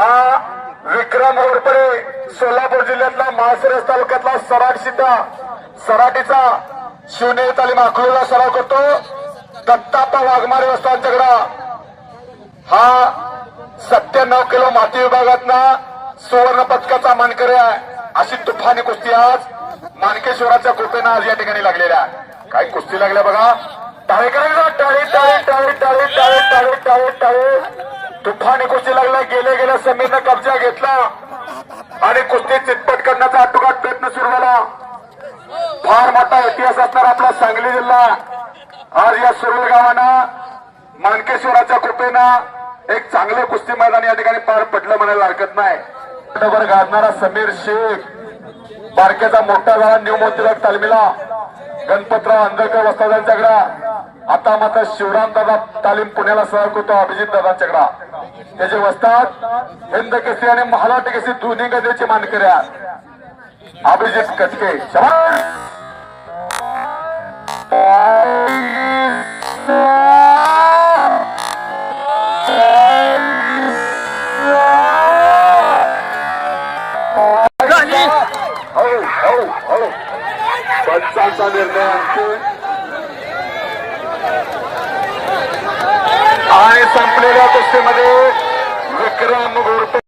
हा विक्रम रोडपडे सोलापूर जिल्ह्यातला माळशिरस तालुक्यातला सराट सिद्धा. सराटीचा शिवने ताली माखलूला सराव करतो. दत्तापा वाघमारे वस्तांच्याकडा हा सत्त्याण्णव किलो माती विभागातनं सुवर्ण पथकाचा मानकरी आहे. अशी तुफानी कुस्ती आज मानकेश्वराच्या कृपेनं आज या ठिकाणी लागलेल्या आहे. कुस्ती लागल्या बघा. टाळेकरांना टाळी टाळी तुफानी कुस्ती लागला गेले गेल्या समीरनं कब्जा घेतला. आणि कुस्ती चितपट करण्याचा आटोकाट प्रयत्न सुरू झाला. फार मोठा इतिहास असणार आपला सांगली जिल्हा. आज या सुरल गावानं मानकेश्वराच्या कृपेनं एक चांगले कुस्ती मैदान या ठिकाणी पार पडलं म्हणायला हरकत नाही. वर गाजणारा समीर शेख बारकेचा मोठा झाला न्यू मोतीबाग तालमीला. गणपतराव अंधळकर वस्तादांच्याकडा. आता मात्र शिवराम दादा तालीम पुण्याला सहकार करतो अभिजित दादांच्याकडा. त्याचे वस्ताद हिंद केसरी आणि महाराष्ट्र केसरी दोन्ही गदेचे मानकरी आहेत अभिजित कटके. हो हो हो. निर्णय अंतिम आणि संपलेल्या कुस्तीमध्ये विक्रम गोरपे